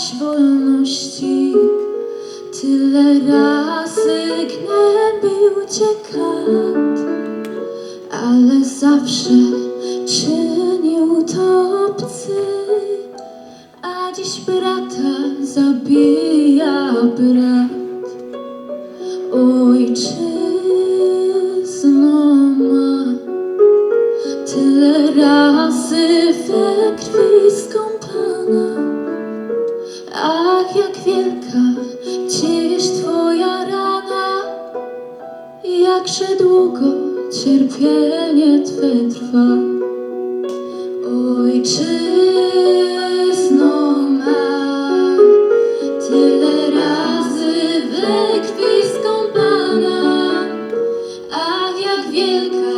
Pragnęłaś wolności, tyle razy gnębił cię krat, ale zawsze czynił to obcy, a dziś brata zabija brat. Ojczyzno ma tyle razy we krwi skąpana. Ach, jak wielka dziś twoja rana, jakże długo cierpienie twe trwa. Ojczyzno ma tyle razy we krwi skąpana, ach, jak wielka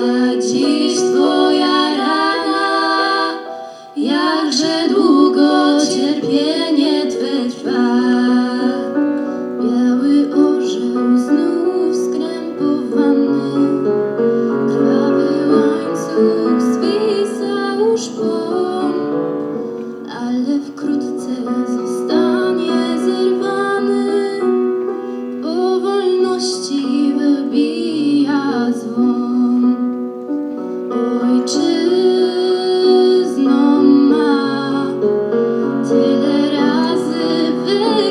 ale wkrótce zostanie zerwany. O wolności wybija dzwon. Ojczyzno ma tyle razy we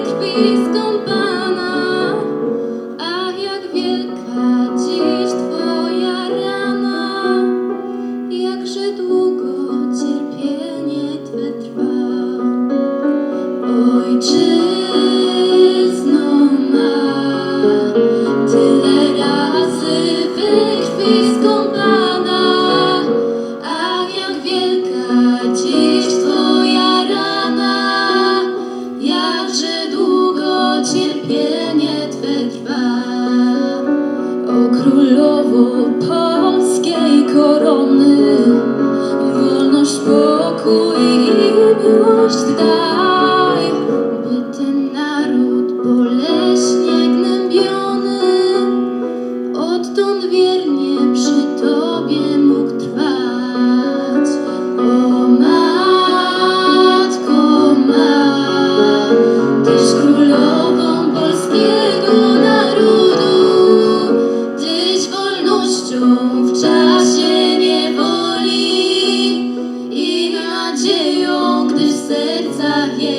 polskiej korony, wolność, pokój i miłość daj,